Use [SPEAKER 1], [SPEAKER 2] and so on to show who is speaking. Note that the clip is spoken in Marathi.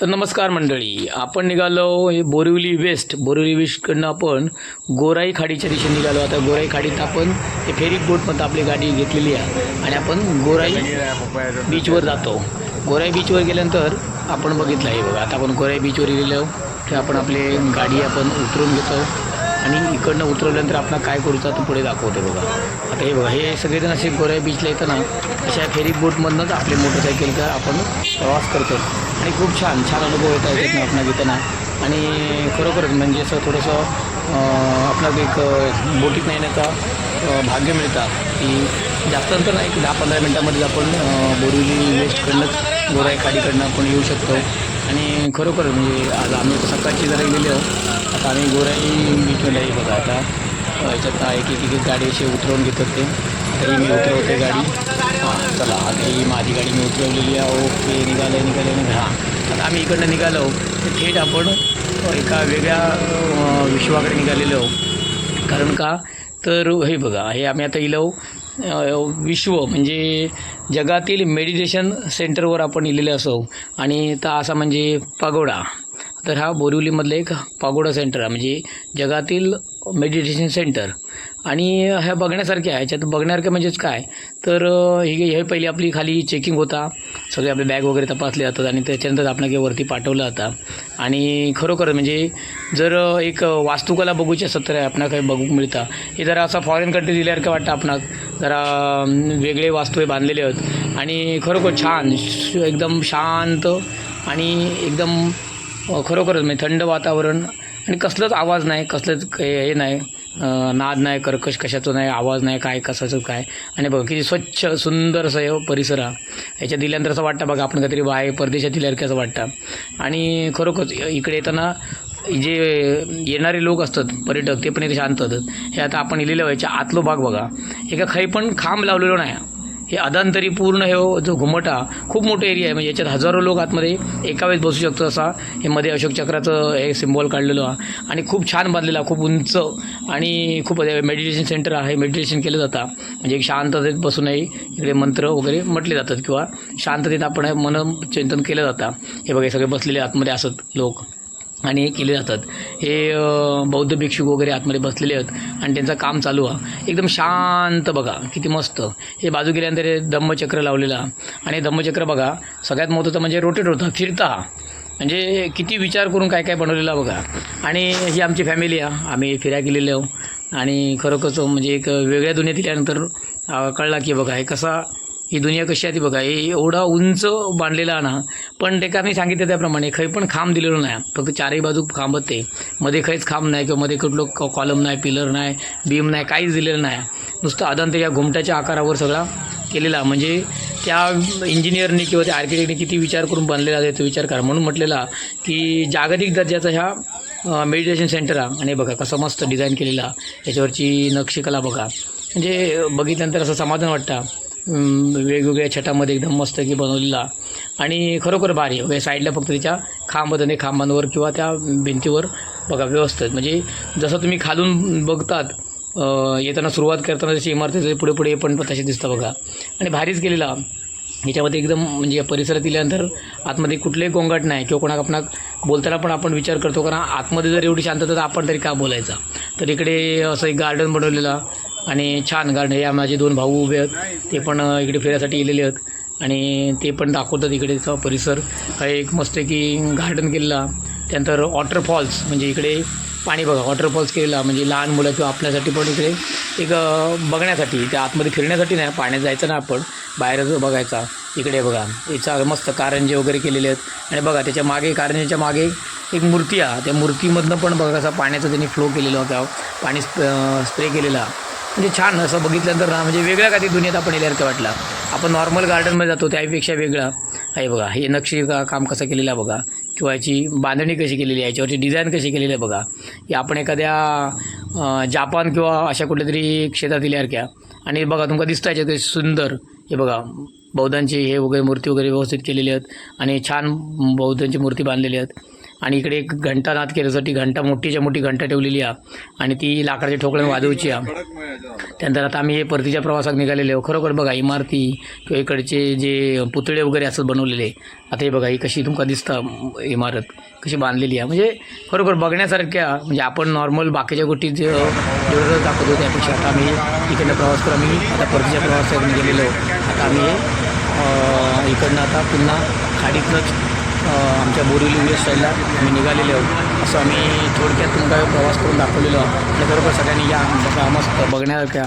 [SPEAKER 1] तर नमस्कार मंडळी आपण निघालो हे बोरिवली वेस्ट बोरिवली वेस्टकडनं आपण गोराई खाडीच्या दिशेने निघालो. आता गोराई खाडीत आपण हे फेरी बोटमध्ये आपली गाडी घेतलेली आहे आणि आपण गोराई बीचवर जातो. गोराई बीचवर गेल्यानंतर आपण बघितलं आहे बघा. आता आपण गोराई बीचवर गेलो ते आपण आपली गाडी आपण उतरून घेतो. आणि इकडनं उतरवल्यानंतर आपण काय करूचा तो पुढे दाखवतो बघा. आता हे बघा हे सगळेजण असे गोराई बीचला येताना अशा फेरी बोटमधनंच आपले तर आपण प्रवास करतो आणि खूप छान छान अनुभव येत आहेत ना आपण घेताना. आणि खरोखरच म्हणजे असं थोडंसं अं, आपल्याला एक बोटीत येण्याचा भाग्य मिळतात की जास्त अंतर नाही की दहा पंधरा मिनटामध्येच आपण बोरिवली वेस्टकडनंच गोराई खाडीकडनं आपण येऊ शकतो. आणि खरोखर म्हणजे आज आम्ही सकाळची जरा गेलेलो आहोत. आता आम्ही गोराई बीचमध्ये आहे बघा आता. याच्यात एक एक एक गाडी अशी उतरवून घेतात ते तरी मी उतरवते गाडी. हां चला आता ही माझी गाडी मी उतरवलेली आहे. ओके निघाले निघाले निघा हां आता आम्ही इकडनं निघालो. तर थेट आपण एका वेगळ्या विश्वाकडे निघालेलो आहोत. कारण का? तर हे बघा हे आम्ही आता इलो. विश्व म्हणजे जगातील मेडिटेशन सेंटरवर आपण लिहिलेले असो. आणि तर असा म्हणजे पागोडा. तर हा बोरिवलीमधलं एक पागोडा सेंटर आहे. म्हणजे जगातील मेडिटेशन सेंटर. आणि ह्या बघण्यासारख्या आहे. ह्याच्यात बघण्यासारखं म्हणजेच काय? तर हे हे पहिली आपली खाली चेकिंग होता. सगळे आपले बॅग वगैरे तपासले जातात आणि त्याच्यानंतर आपण वरती पाठवलं जातं. आणि खरोखर म्हणजे जर एक वास्तुकला बघूची असत तर आपण काही बघू मिळतं. हे जरा असा फॉरेन कंट्री दिल्यासारखं वाटतं आपणाक जरा वेगळे वास्तू हे बांधलेले आहेत. आणि खरोखर छान श- एकदम शांत आणि एकदम खरोखरच म्हणजे थंड वातावरण आणि कसलंच आवाज नाही कसलंच काही हे नाही नाद नाही कर्कश कशाचं नाही आवाज नाही काय कशाचं काय. आणि बघा किती स्वच्छ सुंदर असं हे परिसर हा. याच्यात दिल्यानंतर असं वाटतं बघा आपण काहीतरी बाहेर परदेशात दिल्यासारखं असं वाटतं. आणि खरोखरच इकडे येताना जे येणारे लोक असतात पर्यटक ते पण इथे शांत होतात. हे आता आपण इलेलं व्हायच्या आतलो भाग बघा. एका खाई पण खांब लावलेलो नाही. हे अदांतरी पूर्ण हे हो, जो घुमटा खूप मोठं एरिया आहे. म्हणजे याच्यात हजारो लोक आतमध्ये एका वेळेस बसू शकतो असा. हे मध्ये अशोक चक्राचं हे सिम्बॉल काढलेलं आहे. आणि खूप छान बांधलेला खूप उंच. आणि खूप मेडिटेशन सेंटर आहे. मेडिटेशन केलं जातं. म्हणजे एक शांततेत बसूनही इकडे मंत्र वगैरे म्हटले जातात. किंवा शांततेत आपण हे मन चिंतन केलं जातं. हे बघा सगळे बसलेले आतमध्ये असत लोक. आणि हे केले जातात. हे बौद्ध भिक्षुक वगैरे आतमध्ये बसलेले आहेत आणि त्यांचं काम चालू आहे. एकदम शांत बघा किती मस्त. हे बाजू गेल्यानंतर हे धम्मचक्र लावलेला आणि हे धम्मचक्र बघा सगळ्यात महत्त्वाचं म्हणजे रोटेट होतं फिरता. म्हणजे किती विचार करून काय काय बनवलेला बघा. आणि ही आमची फॅमिली आहे. आम्ही फिरायला गेलेलो आहो. आणि खरोखरच म्हणजे एक वेगळ्या दुनियेत दिल्यानंतर कळला की बघा हे कसा ही दुनिया कशी आहे ती बघा. हे एवढा उंच बांधलेला आहे ना पण ते सांगितलं त्याप्रमाणे खै पण खांब दिलेलं नाही. फक्त चारही बाजू खांबत ते मध्ये खैच खांब नाही किंवा मध्ये कुठलं कॉलम नाही पिलर नाही बीम नाही काहीच दिलेलं नाही. नुसतं अदंत या घुमट्याच्या आकारावर सगळा केलेला म्हणजे त्या इंजिनियरनी किंवा त्या आर्किटेक्टने किती विचार करून बनलेला आहे तो विचार करा. म्हणून म्हटलेला की जागतिक दर्जाचा ह्या मेडिटेशन सेंटर आहे. आणि बघा कसं मस्त डिझाईन केलेला याच्यावरची नक्षीकला बघा. म्हणजे बघितल्यानंतर असं समाधान वाटतं. वेगवेगळ्या छटामध्ये एकदम मस्त की बनवलेला. आणि खरोखर भारी म्हणजे साईडला फक्त त्याच्या खांब आणि खांबांवर किंवा त्या भिंतीवर बघा व्यवस्थित म्हणजे जसं तुम्ही खालून बघतात येताना सुरुवात करताना जशी इमारती पुढे पुढे पण तशी दिसतं बघा. आणि भारीच केलेला. याच्यामध्ये एकदम म्हणजे या परिसरात दिल्यानंतर आतमध्ये कुठलेही गोंगाट नाही किंवा कोणा आपण बोलताना पण आपण विचार करतो कारण आतमध्ये जर एवढी शांतता तर आपण तरी का बोलायचा? तर इकडे असं एक गार्डन बनवलेलं आणि छान गार्डन या माझे दोन भाऊ उभे आहेत. ते पण इकडे फिरायसाठी गेलेले आहेत. आणि ते पण दाखवतात इकडेचा परिसर. हा एक मस्त की गार्डन केलेला. त्यानंतर वॉटरफॉल्स म्हणजे इकडे पाणी बघा वॉटरफॉल्स केलेला. म्हणजे लहान मुलं किंवा आपल्यासाठी पण इकडे एक बघण्यासाठी त्या आतमध्ये फिरण्यासाठी नाही पाण्यात जायचं ना आपण. बाहेरच बघायचा इकडे बघा. याचा मस्त कारंजे वगैरे केलेले आहेत. आणि बघा त्याच्यामागे कारंजेच्या मागे एक मूर्ती आहे. त्या मूर्तीमधनं पण बघा कसा पाण्याचा त्यांनी फ्लो केलेला होता. पाणी स्प्रे केलेला. म्हणजे छान असं बघितल्यानंतर ना म्हणजे वेगळ्या काही दुनियेत आपण येल्यासारखं वाटलं. आपण नॉर्मल गार्डनमध्ये जातो त्यापेक्षा वेगळा. आहे बघा हे नक्षी का काम कसं केलेलं आहे बघा. किंवा याची बांधणी कशी केलेली आहे याच्यावरची डिझाईन कशी केलेली आहे बघा. हे आपण एखाद्या जापान किंवा अशा कुठल्या तरी क्षेत्रात येल्यासारख्या. आणि बघा तुमका दिसतं याच्यात सुंदर. हे बघा बौद्धांची हे वगैरे मूर्ती वगैरे व्यवस्थित केलेली आहेत. आणि छान बौद्धांची मूर्ती बांधलेली आहेत. आणि इकडे एक घंटानाद केल्यासाठी घंटा मोठीच्या मोठी घंटा ठेवलेली आहे. आणि ती लाकडाच्या ठोकळ्याने वाजवची आहे. त्यानंतर आता आम्ही हे परतीच्या प्रवासात निघालेले आहो. खरोखर बघा इमारती किंवा इकडचे जे पुतळे वगैरे असतात बनवलेले आता हे बघा ही कशी तुमका दिसतं इमारत? कशी बांधलेली आहे. म्हणजे खरोखर बघण्यासारख्या म्हणजे आपण नॉर्मल बाकीच्या गोष्टी जे जेवढं दाखवतो त्यापेक्षा आता आम्ही इकडनं प्रवास करून आम्ही आता परतीच्या प्रवासात गेलेलो आता आम्ही इकडनं आता पुन्हा खाडीतनंच आमच्या बोरिवली वेस्ट साईडला आम्ही निघालेले आहोत. असं आम्ही थोडक्यात तुमचा प्रवास करून दाखवलेलो आहोत. बरोबर सगळ्यांनी या आमच्या मस्त बघण्यासारख्या